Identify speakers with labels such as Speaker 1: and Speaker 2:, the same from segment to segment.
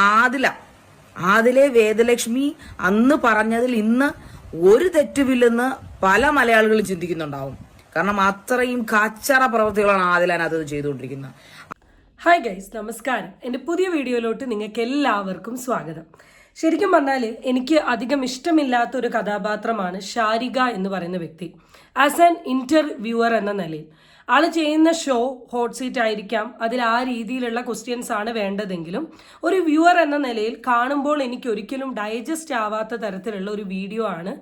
Speaker 1: ആദില. ആദിലെ വേദലക്ഷ്മി അന്ന് പറഞ്ഞതിൽ ഇന്ന് ഒരു തെറ്റുമില്ലെന്ന് പല മലയാളികളും ചിന്തിക്കുന്നുണ്ടാവും. കാരണം അത്രയും കച്ചറ പ്രവൃത്തികളാണ് ആദിലാൻ അത് ചെയ്തുകൊണ്ടിരിക്കുന്നത്.
Speaker 2: ഹായ് ഗൈസ് നമസ്കാരം. എന്റെ പുതിയ വീഡിയോയിലോട്ട് നിങ്ങൾക്ക് എല്ലാവർക്കും സ്വാഗതം. ശരിക്കും പറഞ്ഞാൽ എനിക്ക് അധികം ഇഷ്ടമില്ലാത്ത ഒരു കഥാപാത്രമാണ് ഷാരിക എന്ന് പറയുന്ന വ്യക്തി. ആസ് ആൻ ഇന്റർവ്യൂവർ എന്ന നിലയിൽ. ആൾ ചെയ്യുന്ന ഷോ ഹോട്ട് സീറ്റ് ആയിരിക്കാം. അതിൽ ആ രീതിയിലുള്ള ക്വസ്റ്റ്യൻസ് ആണ് വേണ്ടതെങ്കിലും ഒരു വ്യൂവർ എന്ന നിലയിൽ കാണുമ്പോൾ എനിക്ക് ഒരിക്കലും ഡൈജസ്റ്റ് ആവാത്ത തരത്തിലുള്ള ഒരു വീഡിയോ ആണ്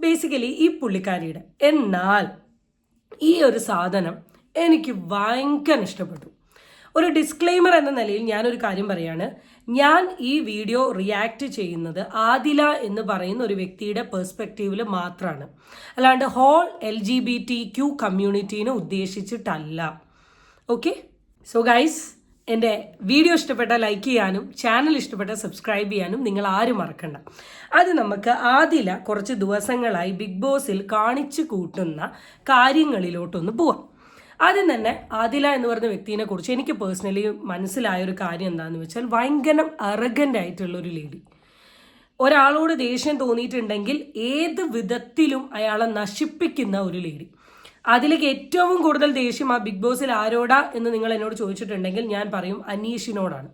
Speaker 2: ബേസിക്കലി ഈ പുള്ളിക്കാരിയുടെ. എന്നാൽ ഈ ഒരു സാധനം എനിക്ക് ഭയങ്കര ഇഷ്ടപ്പെട്ടു. ഒരു ഡിസ്ക്ലെയിമർ എന്ന നിലയിൽ ഞാനൊരു കാര്യം പറയാണ്. ഞാൻ ഈ വീഡിയോ റിയാക്ട് ചെയ്യുന്നത് ആദില എന്ന് പറയുന്ന ഒരു വ്യക്തിയുടെ പെർസ്പെക്റ്റീവിൽ മാത്രമാണ് അല്ലാണ്ട് whole L G B T Q കമ്മ്യൂണിറ്റീനെ ഉദ്ദേശിച്ചിട്ടല്ല. ഓക്കെ സോ ഗൈസ് എന്റെ വീഡിയോ ഇഷ്ടപ്പെട്ട ലൈക്ക് ചെയ്യാനും ചാനൽ ഇഷ്ടപ്പെട്ട സബ്സ്ക്രൈബ് ചെയ്യാനും നിങ്ങൾ ആരും മറക്കണ്ട. അത് നമുക്ക് ആദില കുറച്ച് ദിവസങ്ങളായി ബിഗ് ബോസിൽ കാണിച്ചു കൂട്ടുന്ന കാര്യങ്ങളിലോട്ടൊന്ന് പോവാം. ആദ്യം തന്നെ ആദില എന്ന് പറയുന്ന വ്യക്തിനെ കുറിച്ച് എനിക്ക് പേഴ്സണലി മനസ്സിലായ ഒരു കാര്യം എന്താണെന്ന് വെച്ചാൽ ഭയങ്കര അറഗന്റ് ആയിട്ടുള്ള ഒരു ലേഡി ഒരാളോട് ദേഷ്യം തോന്നിയിട്ടുണ്ടെങ്കിൽ ഏത് വിധത്തിലും അയാളെ നശിപ്പിക്കുന്ന ഒരു ലേഡി അതിലേക്ക് ഏറ്റവും കൂടുതൽ ദേഷ്യം ആ ബിഗ് ബോസിൽ ആരോടാ എന്ന് നിങ്ങൾ എന്നോട് ചോദിച്ചിട്ടുണ്ടെങ്കിൽ ഞാൻ പറയും അനീഷിനോടാണ്.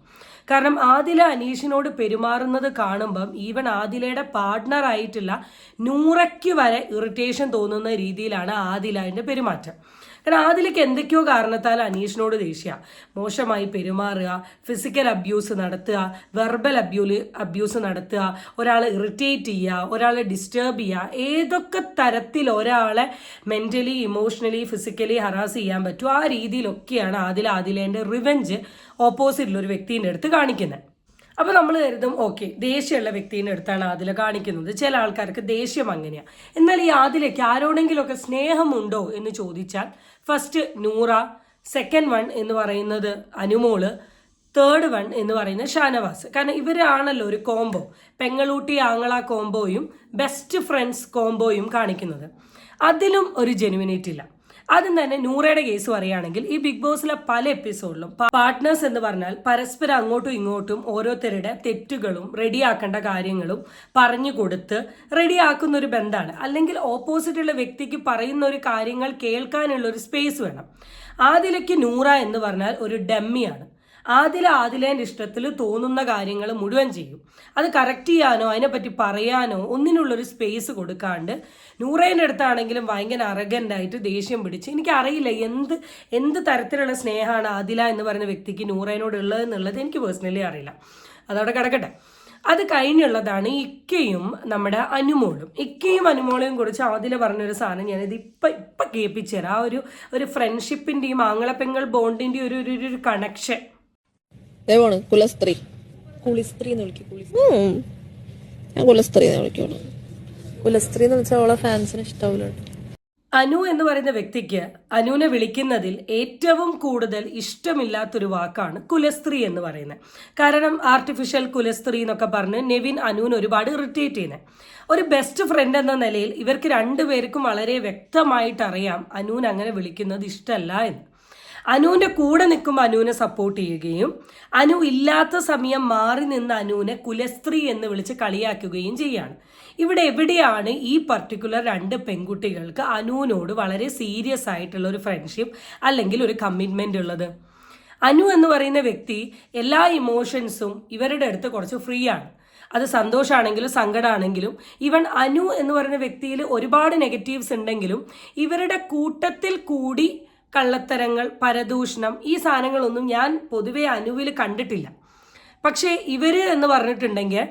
Speaker 2: കാരണം ആദില അനീഷിനോട് പെരുമാറുന്നത് കാണുമ്പം ഈവൻ ആദിലയുടെ പാർട്ട്ണർ ആയിട്ടുള്ള നൂറയ്ക്ക് വരെ ഇറിറ്റേഷൻ തോന്നുന്ന രീതിയിലാണ് ആദിലയുടെ പെരുമാറ്റം. കാരണം ആദിലേക്ക് എന്തൊക്കെയോ കാരണത്താൽ അനീഷിനോട് ദേഷ്യ. മോശമായി പെരുമാറുക ഫിസിക്കൽ അബ്യൂസ് നടത്തുക വെർബൽ അബ്യൂൽ അബ്യൂസ് നടത്തുക ഒരാളെ ഇറിറ്റേറ്റ് ചെയ്യുക ഒരാളെ ഡിസ്റ്റേബ് ചെയ്യുക ഏതൊക്കെ തരത്തിൽ ഒരാളെ മെന്റലി ഇമോഷണലി ഫിസിക്കലി ഹറാസ് ചെയ്യാൻ പറ്റും ആ രീതിയിലൊക്കെയാണ് ആദിൽ ആദിലേന്റെ റിവെഞ്ച് ഓപ്പോസിറ്റിലൊരു വ്യക്തിന്റെ അടുത്ത് കാണിക്കുന്നത്. അപ്പോൾ നമ്മൾ കരുതും ഓക്കെ ദേഷ്യമുള്ള വ്യക്തിയുടെ അടുത്താണ് ആദില കാണിക്കുന്നത്. ചില ആൾക്കാർക്ക് ദേഷ്യം അങ്ങനെയാണ് എന്നാൽ ഈ ആദിലേക്ക് ആരോടെങ്കിലുമൊക്കെ സ്നേഹമുണ്ടോ എന്ന് ചോദിച്ചാൽ ഫസ്റ്റ് നൂറ സെക്കൻഡ് വൺ എന്ന് പറയുന്നത് അനുമോൾ തേർഡ് വൺ എന്ന് പറയുന്നത് ഷാനവാസ്. കാരണം ഇവരാണല്ലോ ഒരു കോംബോ പെങ്ങളൂട്ടി ആങ്ങള കോംബോയും ബെസ്റ്റ് ഫ്രണ്ട്സ് കോംബോയും കാണിക്കുന്നത്. അതിലും ഒരു ജെനുവിനിറ്റി ഇല്ല. ആദ്യം തന്നെ നൂറയുടെ കേസ് പറയുകയാണെങ്കിൽ ഈ ബിഗ് ബോസിലെ പല എപ്പിസോഡിലും പാർട്ട്നേഴ്സ് എന്ന് പറഞ്ഞാൽ പരസ്പരം അങ്ങോട്ടും ഇങ്ങോട്ടും ഓരോരുത്തരുടെ തെറ്റുകളും റെഡിയാക്കേണ്ട കാര്യങ്ങളും പറഞ്ഞു കൊടുത്ത് റെഡിയാക്കുന്ന ഒരു ബന്ധമാണ്. അല്ലെങ്കിൽ ഓപ്പോസിറ്റുള്ള വ്യക്തിക്ക് പറയുന്ന ഒരു കാര്യങ്ങൾ കേൾക്കാനുള്ള ഒരു സ്പേസ് വേണം. ആദിലയ്ക്ക് നൂറ എന്ന് പറഞ്ഞാൽ ഒരു ഡമ്മിയാണ് ആദില ആദിലേന്റെ ഇഷ്ടത്തിൽ തോന്നുന്ന കാര്യങ്ങൾ മുഴുവൻ ചെയ്യും. അത് കറക്റ്റ് ചെയ്യാനോ അതിനെപ്പറ്റി പറയാനോ ഒന്നിനുള്ളൊരു സ്പേസ് കൊടുക്കാണ്ട് നൂറേന്റെ അടുത്താണെങ്കിലും ഭയങ്കര അറഗന്റായിട്ട് ദേഷ്യം പിടിച്ച് എനിക്കറിയില്ല എന്ത് എന്ത് തരത്തിലുള്ള സ്നേഹമാണ് ആദില എന്ന് പറയുന്ന വ്യക്തിക്ക് നൂറേനോട് ഉള്ളത് എന്നുള്ളത് എനിക്ക് പേഴ്സണലി അറിയില്ല. അതവിടെ കിടക്കട്ടെ. അത് കഴിഞ്ഞുള്ളതാണ് ഇക്കയും നമ്മുടെ അനുമോളും. ഇക്കയും അനുമോളെയും കുറിച്ച് ആദില പറഞ്ഞൊരു സാധനം ഞാനിത് ഇപ്പം ഇപ്പം കേൾപ്പിച്ചു തരാം. ആ ഒരു ഒരു ഫ്രണ്ട്ഷിപ്പിന്റെയും ആങ്ങളപ്പെങ്ങൾ ബോണ്ടിന്റെയും ഒരു ഒരു കണക്ഷൻ
Speaker 3: ദേവാണ് കുലസ്ത്രീ.
Speaker 4: കുളിസ്ത്രീ എന്ന് വിളിക്കും കുളി
Speaker 3: ഉം. ഞാൻ കുലസ്ത്രീ എന്ന് വിളിക്കുള്ളൂ
Speaker 4: കുലസ്ത്രീ എന്ന് വെച്ചാൽ അവളെ ഫാൻസിന് ഇഷ്ടാവില്ല
Speaker 2: അനു എന്ന് പറയുന്ന വ്യക്തിക്ക് അനുവിനെ വിളിക്കുന്നതിൽ ഏറ്റവും കൂടുതൽ ഇഷ്ടമില്ലാത്തൊരു വാക്കാണ് കുലസ്ത്രീ എന്ന് പറയുന്നത്. കാരണം ആർട്ടിഫിഷ്യൽ കുലസ്ത്രീ എന്നൊക്കെ പറഞ്ഞ് നെവിൻ അനുവിന് ഒരുപാട് ഇറിറ്റേറ്റ് ചെയ്യുന്നത് ഒരു ബെസ്റ്റ് ഫ്രണ്ട് എന്ന നിലയിൽ ഇവർക്ക് രണ്ടുപേർക്കും വളരെ വ്യക്തമായിട്ട് അറിയാം അനുവിന് അങ്ങനെ വിളിക്കുന്നത് ഇഷ്ടമല്ല എന്ന്. അനുവിന്റെ കൂടെ നിൽക്കുമ്പോൾ അനുവിനെ സപ്പോർട്ട് ചെയ്യുകയും അനു ഇല്ലാത്ത സമയം മാറി നിന്ന് അനുവിനെ കുലസ്ത്രീ എന്ന് വിളിച്ച് കളിയാക്കുകയും ചെയ്യാണ്. ഇവിടെ എവിടെയാണ് ഈ പർട്ടിക്കുലർ രണ്ട് പെൺകുട്ടികൾക്ക് അനുവിനോട് വളരെ സീരിയസ് ആയിട്ടുള്ള ഒരു ഫ്രണ്ട്ഷിപ്പ് അല്ലെങ്കിൽ ഒരു കമ്മിറ്റ്മെന്റ് ഉള്ളത്? അനു എന്ന് പറയുന്ന വ്യക്തി എല്ലാ ഇമോഷൻസും ഇവരുടെ അടുത്ത് കുറച്ച് ഫ്രീ ആണ്. അത് സന്തോഷമാണെങ്കിലും സങ്കടമാണെങ്കിലും ഇവൻ അനു എന്ന് പറയുന്ന വ്യക്തിയിൽ ഒരുപാട് നെഗറ്റീവ്സ് ഉണ്ടെങ്കിലും ഇവരുടെ കൂട്ടത്തിൽ കൂടി കള്ളത്തരങ്ങൾ പരദൂഷണം ഈ സാധനങ്ങളൊന്നും ഞാൻ പൊതുവെ അനുവിൽ കണ്ടിട്ടില്ല. പക്ഷേ ഇവർ എന്ന് പറഞ്ഞിട്ടുണ്ടെങ്കിൽ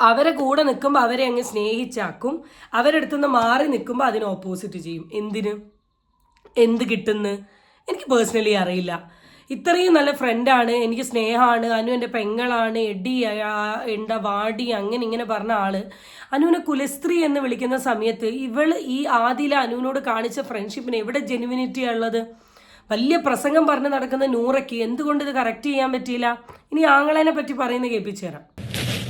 Speaker 2: അവരെ കൂടെ നിൽക്കുമ്പോൾ അവരെ അങ്ങ് സ്നേഹിച്ചാക്കും അവരുടെ അടുത്തുനിന്ന് മാറി നിൽക്കുമ്പോൾ അതിന് ഓപ്പോസിറ്റ് ചെയ്യും. എന്തിന്? എന്ത് കിട്ടുന്നു? എനിക്ക് പേഴ്സണലി അറിയില്ല. ഇത്രയും നല്ല ഫ്രണ്ടാണ് എനിക്ക് സ്നേഹമാണ് അനു എന്റെ പെങ്ങളാണ്. എഡി ആ, വാടി അങ്ങനെ ഇങ്ങനെ പറഞ്ഞ ആൾ. അനുവിനെ കുലസ്ത്രീ എന്ന് വിളിക്കുന്ന സമയത്ത് ഇവൾ ഈ ആദില അനുവിനോട് കാണിച്ച ഫ്രണ്ട്ഷിപ്പിന് എവിടെ ജെനുവിനിറ്റി ഉള്ളത്? വലിയ പ്രസംഗം പറഞ്ഞ് നടക്കുന്ന നൂറയ്ക്ക് എന്തുകൊണ്ട് ഇത് കറക്റ്റ് ചെയ്യാൻ പറ്റിയില്ല? ഇനി ആങ്ങളേനെ പറ്റി പറയുന്നത് കേൾപ്പിച്ചു തരാം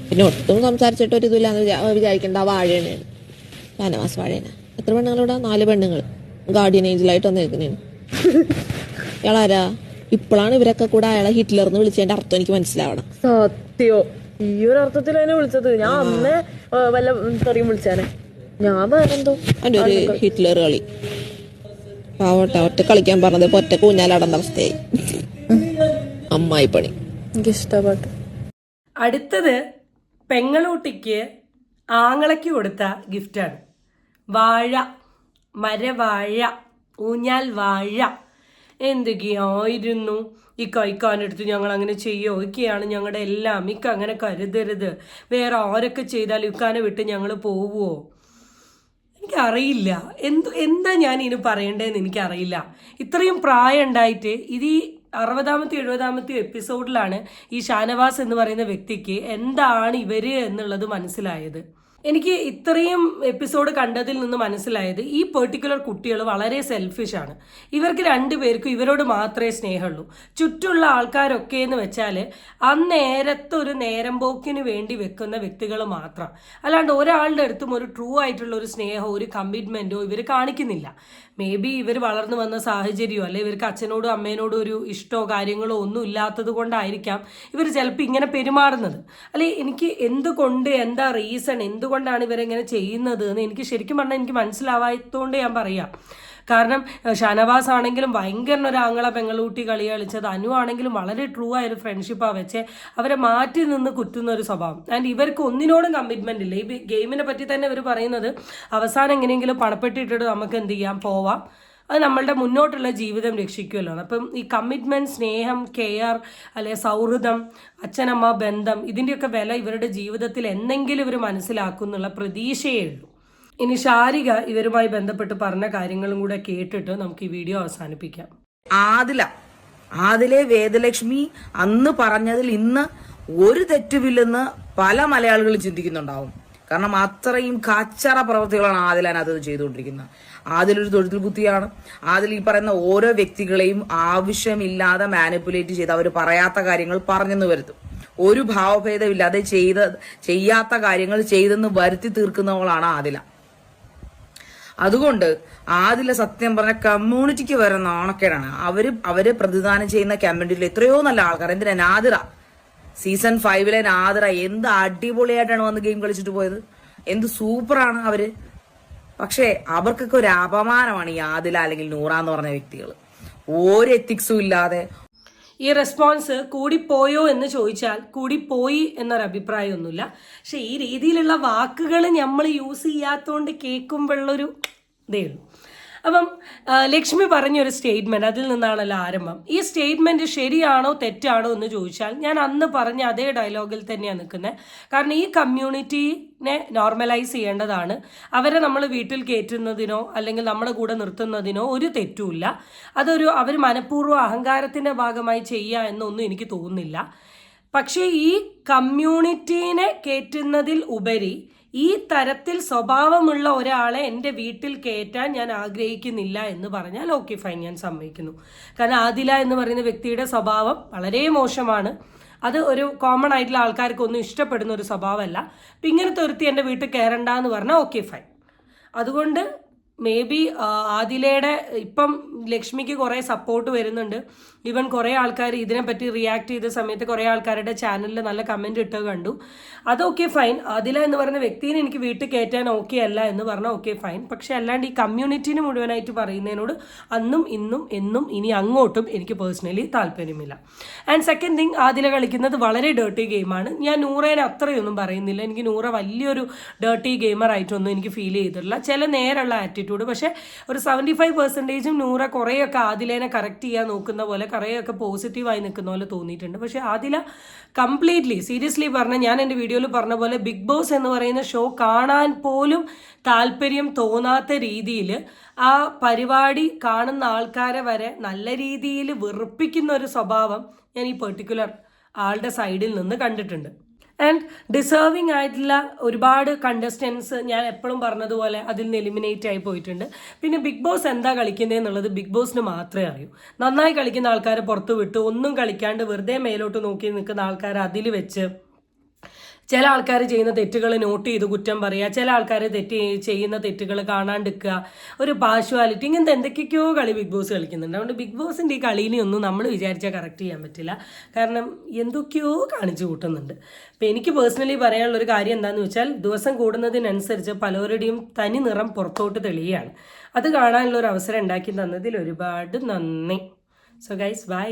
Speaker 3: പിന്നെ ഒട്ടും സംസാരിച്ചിട്ട് ഒരു ഇതില്ലാന്ന് വിചാരിക്കേണ്ട. വാഴയാണ് ഷാനവാസ് വാഴേന എത്ര പെണ്ണുങ്ങളിവിടെ നാല് പെണ്ണുങ്ങൾ ഗാർഡിയൻ ഏഞ്ചലായിട്ട് വന്നിരിക്കുന്നതാണ്. ഇയാളാരാ? ഇപ്പോഴാണ് ഇവരൊക്കെ കൂടെ അയാളെ ഹിറ്റ്ലർ എന്ന് വിളിച്ചതിന്റെ അർത്ഥം എനിക്ക് മനസ്സിലാവണം.
Speaker 4: സത്യോ. ഈ ഒരു അർത്ഥത്തിൽ അതിനെ വിളിച്ചത്. ഞാൻ അന്നേ വല്ല തെറിയും വിളിച്ചാനെ. ഞാൻ വേറെന്തോ?
Speaker 3: അവന്റെ ഒരു ഹിറ്റ്ലർ കളി. പാവട്ടെ ഒറ്റ കളിക്കാൻ പറഞ്ഞത് ഒറ്റ കൂഞ്ഞാലടന്ന അവസ്ഥയായി. അമ്മായി പണി.
Speaker 4: എനിക്ക് ഇഷ്ടപ്പെട്ടു
Speaker 2: അടുത്തത് പെങ്ങളൂട്ടിക്ക് ആങ്ങളയ്ക്ക് കൊടുത്ത ഗിഫ്റ്റാണ് വാഴ. മരവാഴ. ഊഞ്ഞാൽ വാഴ. എന്തൊക്കെയായിരുന്നു? ഈ കൈക്കാനെടുത്ത് ഞങ്ങൾ അങ്ങനെ ചെയ്യോ? ഇക്കയാണ് ഞങ്ങളുടെ എല്ലാം. ഇക്ക അങ്ങനെ കരുതരുത്. വേറെ ആരൊക്കെ ചെയ്താൽ ഇക്കാനെ വിട്ട് ഞങ്ങൾ പോവുമോ എനിക്കറിയില്ല. എന്ത് എന്താ ഞാൻ ഇനി പറയേണ്ടതെന്ന് എനിക്കറിയില്ല. ഇത്രയും പ്രായം ഉണ്ടായിട്ട് ഇത് ഈ അറുപതാമത്തെ എഴുപതാമത്തെ എപ്പിസോഡിലാണ് ഈ ഷാനവാസ് എന്ന് പറയുന്ന വ്യക്തിക്ക് എന്താണ് ഇവർ എന്നുള്ളത് മനസ്സിലായത്. എനിക്ക് ഇത്രയും എപ്പിസോഡ് കണ്ടതിൽ നിന്ന് മനസ്സിലായത് ഈ പെർട്ടിക്കുലർ കുട്ടികൾ വളരെ സെൽഫിഷ് ആണ്. ഇവർക്ക് രണ്ടുപേർക്കും ഇവരോട് മാത്രമേ സ്നേഹമുള്ളൂ. ചുറ്റുള്ള ആൾക്കാരൊക്കെ എന്ന് വെച്ചാൽ അന്നേരത്തൊരു നേരം പോക്കിന് വേണ്ടി വെക്കുന്ന വ്യക്തികൾ മാത്രം. അല്ലാണ്ട് ഒരാളുടെ അടുത്തും ഒരു ട്രൂ ആയിട്ടുള്ള ഒരു സ്നേഹമോ ഒരു കമ്മിറ്റ്മെന്റോ ഇവർ കാണിക്കുന്നില്ല. മേ ബി ഇവർ വളർന്നു വന്ന സാഹചര്യമോ അല്ലെ ഇവർക്ക് അച്ഛനോടും അമ്മേനോടും ഒരു ഇഷ്ടമോ കാര്യങ്ങളോ ഒന്നും ഇല്ലാത്തത് കൊണ്ടായിരിക്കാം ഇവർ ചിലപ്പോൾ ഇങ്ങനെ പെരുമാറുന്നത്. അല്ലെ എനിക്ക് എന്തുകൊണ്ട് എന്താ റീസൺ എന്തുകൊണ്ടാണ് ഇവരെങ്ങനെ ചെയ്യുന്നത് എന്ന് എനിക്ക് ശരിക്കും പറഞ്ഞാൽ എനിക്ക് മനസ്സിലാവാത്തതുകൊണ്ട് ഞാൻ പറയാം. കാരണം ഷാനവാസ് ആണെങ്കിലും ഭയങ്കര ഒരു ആങ്ങള പെങ്ങളൂട്ടി കളി കളിച്ചത്. അനു ആണെങ്കിലും വളരെ ട്രൂ ആയ ഒരു ഫ്രണ്ട്ഷിപ്പാണ് വെച്ച്. അവരെ മാറ്റി നിന്ന് കുത്തുന്ന ഒരു സ്വഭാവം. ആൻഡ് ഇവർക്ക് ഒന്നിനോടും കമ്മിറ്റ്മെന്റ് ഇല്ല. ഈ ഗെയിമിനെ പറ്റി തന്നെ ഇവർ പറയുന്നത് അവസാനം എങ്ങനെയെങ്കിലും പണപ്പെട്ടിട്ടിട്ട് നമുക്ക് എന്ത് ചെയ്യാം? പോവാം. അത് നമ്മളുടെ മുന്നോട്ടുള്ള ജീവിതം രക്ഷിക്കുമല്ലോ അപ്പം ഈ കമ്മിറ്റ്മെന്റ് സ്നേഹം കെയർ അല്ലെ സൗഹൃദം അച്ഛനമ്മ ബന്ധം ഇതിന്റെയൊക്കെ വില ഇവരുടെ ജീവിതത്തിൽ എന്തെങ്കിലും ഇവർ മനസ്സിലാക്കും എന്നുള്ള പ്രതീക്ഷയേ ഉള്ളൂ. ഇനി ശാരിക ഇവരുമായി ബന്ധപ്പെട്ട് പറഞ്ഞ കാര്യങ്ങളും കൂടെ കേട്ടിട്ട് നമുക്ക് ഈ വീഡിയോ അവസാനിപ്പിക്കാം.
Speaker 1: ആദില ആദിലെ വേദലക്ഷ്മി അന്ന് പറഞ്ഞതിൽ ഇന്ന് ഒരു തെറ്റുമില്ലെന്ന് പല മലയാളികളും ചിന്തിക്കുന്നുണ്ടാവും. കാരണം അത്രയും കച്ചറ പ്രവൃത്തികളാണ് ആദിൽ അതിനകത്ത് ചെയ്തുകൊണ്ടിരിക്കുന്നത്. ആദിലൊരു തൊഴുത്തിൽ കുത്തിയാണ്. ആദിൽ ഈ പറയുന്ന ഓരോ വ്യക്തികളെയും ആവശ്യമില്ലാതെ മാനിപ്പുലേറ്റ് ചെയ്ത് അവർ പറയാത്ത കാര്യങ്ങൾ പറഞ്ഞെന്ന് വരുത്തും. ഒരു ഭാവഭേദമില്ലാതെ ചെയ്ത ചെയ്യാത്ത കാര്യങ്ങൾ ചെയ്തെന്ന് വരുത്തി തീർക്കുന്നവളാണ് ആദില. അതുകൊണ്ട് ആദില സത്യം പറഞ്ഞ കമ്മ്യൂണിറ്റിക്ക് വരുന്ന നാണക്കേടാണ്. അവർ അവർ പ്രതിദാനം ചെയ്യുന്ന കമ്മ്യൂണിറ്റിയിൽ എത്രയോ നല്ല ആൾക്കാർ. എന്തിനാ? നാദിറ. സീസൺ ഫൈവിലെ നാദ്ര എന്ത് അടിപൊളിയായിട്ടാണ് വന്ന് ഗെയിം കളിച്ചിട്ട് പോയത്? എന്ത് സൂപ്പറാണ് അവർ. പക്ഷേ അവർക്കൊക്കെ ഒരു അപമാനമാണ് ഈ ആദില അല്ലെങ്കിൽ നൂറ എന്ന് പറഞ്ഞ വ്യക്തികൾ. ഒരു എത്തിക്സും ഇല്ലാതെ.
Speaker 2: ഈ റെസ്പോൺസ് കൂടിപ്പോയോ എന്ന് ചോദിച്ചാൽ കൂടിപ്പോയി എന്നൊരു അഭിപ്രായമൊന്നുമില്ല പക്ഷെ ഈ രീതിയിലുള്ള വാക്കുകൾ നമ്മൾ യൂസ് ചെയ്യാത്തതുകൊണ്ട് കേൾക്കുമ്പോഴുള്ളൊരു ഇതേ ഉള്ളൂ. അപ്പം ലക്ഷ്മി പറഞ്ഞൊരു സ്റ്റേറ്റ്മെന്റ് അതിൽ നിന്നാണല്ലോ ആരംഭം. ഈ സ്റ്റേറ്റ്മെന്റ് ശരിയാണോ തെറ്റാണോ എന്ന് ചോദിച്ചാൽ ഞാൻ അന്ന് പറഞ്ഞ അതേ ഡയലോഗിൽ തന്നെയാണ് നിൽക്കുന്നത് കാരണം ഈ കമ്മ്യൂണിറ്റിനെ നോർമലൈസ് ചെയ്യേണ്ടതാണ്. അവരെ നമ്മൾ വീട്ടിൽ കയറ്റുന്നതിനോ അല്ലെങ്കിൽ നമ്മുടെ കൂടെ നിർത്തുന്നതിനോ ഒരു തെറ്റുമില്ല. അതൊരു അവർ മനഃപൂർവം അഹങ്കാരത്തിന്റെ ഭാഗമായി ചെയ്യുക എന്നൊന്നും എനിക്ക് തോന്നുന്നില്ല. പക്ഷേ ഈ കമ്മ്യൂണിറ്റീനെ കയറ്റുന്നതിൽ ഉപരി ഈ തരത്തിൽ സ്വഭാവമുള്ള ഒരാളെ എന്റെ വീട്ടിൽ കയറ്റാൻ ഞാൻ ആഗ്രഹിക്കുന്നില്ല എന്ന് പറഞ്ഞാൽ ഓക്കെ ഫൈൻ ഞാൻ സമ്മതിക്കുന്നു. കാരണം ആദില എന്ന് പറയുന്ന വ്യക്തിയുടെ സ്വഭാവം വളരെ മോശമാണ്. അത് ഒരു കോമൺ ആയിട്ടുള്ള ആൾക്കാർക്കൊന്നും ഇഷ്ടപ്പെടുന്ന ഒരു സ്വഭാവമല്ല. അപ്പം ഇങ്ങനെ ഒരുത്തി എന്റെ വീട്ടിൽ കയറണ്ട എന്ന് പറഞ്ഞാൽ ഓക്കെ ഫൈൻ. അതുകൊണ്ട് മേ ബി ആദിലയുടെ ഇപ്പം ലക്ഷ്മിക്ക് കുറേ സപ്പോർട്ട് വരുന്നുണ്ട്. ഈവൻ കുറേ ആൾക്കാർ ഇതിനെപ്പറ്റി റിയാക്ട് ചെയ്ത സമയത്ത് കുറേ ആൾക്കാരുടെ ചാനലിൽ നല്ല കമന്റ് ഇട്ടോ കണ്ടു. അതൊക്കെ ഫൈൻ ആദില എന്ന് പറയുന്ന വ്യക്തിനെ എനിക്ക് വീട്ടിൽ കയറ്റാൻ ഓക്കെ അല്ല എന്ന് പറഞ്ഞാൽ ഓക്കെ ഫൈൻ പക്ഷെ അല്ലാണ്ട് ഈ കമ്മ്യൂണിറ്റീന് മുഴുവനായിട്ട് പറയുന്നതിനോട് അന്നും ഇന്നും എന്നും ഇനി അങ്ങോട്ടും എനിക്ക് പേഴ്സണലി താല്പര്യമില്ല. ആൻഡ് സെക്കൻഡ് തിങ് ആദില കളിക്കുന്നത് വളരെ ഡേർട്ടി ഗെയിമാണ് ഞാൻ നൂറേനെ അത്രയൊന്നും പറയുന്നില്ല. എനിക്ക് നൂറ വലിയൊരു ഡേർട്ടി ഗെയിമർ ആയിട്ടൊന്നും എനിക്ക് ഫീൽ ചെയ്തിട്ടില്ല. ചില നേരമുള്ള ആറ്റിറ്റ്യൂഡ് പക്ഷേ ഒരു സെവന്റി ഫൈവ് പെർസെന്റേജും നൂറ കുറേയൊക്കെ ആദിലേനെ കറക്റ്റ് ചെയ്യാൻ നോക്കുന്ന പോലെ കുറേയൊക്കെ പോസിറ്റീവായി നിൽക്കുന്ന പോലെ തോന്നിയിട്ടുണ്ട്. പക്ഷേ ആദില കംപ്ലീറ്റ്ലി സീരിയസ്ലി പറഞ്ഞ ഞാൻ എന്റെ വീഡിയോയിൽ പറഞ്ഞ പോലെ ബിഗ് ബോസ് എന്ന് പറയുന്ന ഷോ കാണാൻ പോലും താല്പര്യം തോന്നാത്ത രീതിയിൽ ആ പരിപാടി കാണുന്ന ആൾക്കാരെ വരെ നല്ല രീതിയിൽ വെറുപ്പിക്കുന്ന ഒരു സ്വഭാവം ഞാൻ ഈ പെർട്ടിക്കുലർ ആളുടെ സൈഡിൽ നിന്ന് കണ്ടിട്ടുണ്ട്. ആൻഡ് ഡിസേർവിംഗ് ആയിട്ടുള്ള ഒരുപാട് കണ്ടസ്റ്റൻസ് ഞാൻ എപ്പോഴും പറഞ്ഞതുപോലെ അതിൽ നിന്ന് എലിമിനേറ്റ് ആയി പോയിട്ടുണ്ട്. പിന്നെ ബിഗ് ബോസ് എന്താ കളിക്കുന്നത് എന്നുള്ളത് ബിഗ് ബോസിന് മാത്രമേ അറിയൂ. നന്നായി കളിക്കുന്ന ആൾക്കാരെ പുറത്ത് വിട്ട് ഒന്നും കളിക്കാണ്ട് വെറുതെ മേലോട്ട് നോക്കി നിൽക്കുന്ന ആൾക്കാരെ അതിൽ വെച്ച് ചില ആൾക്കാർ ചെയ്യുന്ന തെറ്റുകൾ നോട്ട് ചെയ്ത് കുറ്റം പറയുക ചില ആൾക്കാർ തെറ്റ് ചെയ്യുന്ന തെറ്റുകൾ കാണാണ്ടിരിക്കുക ഒരു പാഷ്വാലിറ്റി ഇങ്ങനത്തെ എന്തൊക്കെയൊക്കെയോ കളി ബിഗ് ബോസ് കളിക്കുന്നുണ്ട്. അതുകൊണ്ട് ബിഗ് ബോസിന്റെ ഈ കളിയിലൊന്നും നമ്മൾ വിചാരിച്ചാൽ കറക്റ്റ് ചെയ്യാൻ പറ്റില്ല. കാരണം എന്തൊക്കെയോ കാണിച്ചു കൂട്ടുന്നുണ്ട്. അപ്പം എനിക്ക് പേഴ്സണലി പറയാനുള്ള ഒരു കാര്യം എന്താണെന്ന് വെച്ചാൽ ദിവസം കൂടുന്നതിനനുസരിച്ച് പലരുടെയും തനി നിറം പുറത്തോട്ട് തെളിയുകയാണ്. അത് കാണാനുള്ള ഒരു അവസരം ഉണ്ടാക്കി തന്നതിൽ ഒരുപാട് നന്ദി. So guys bye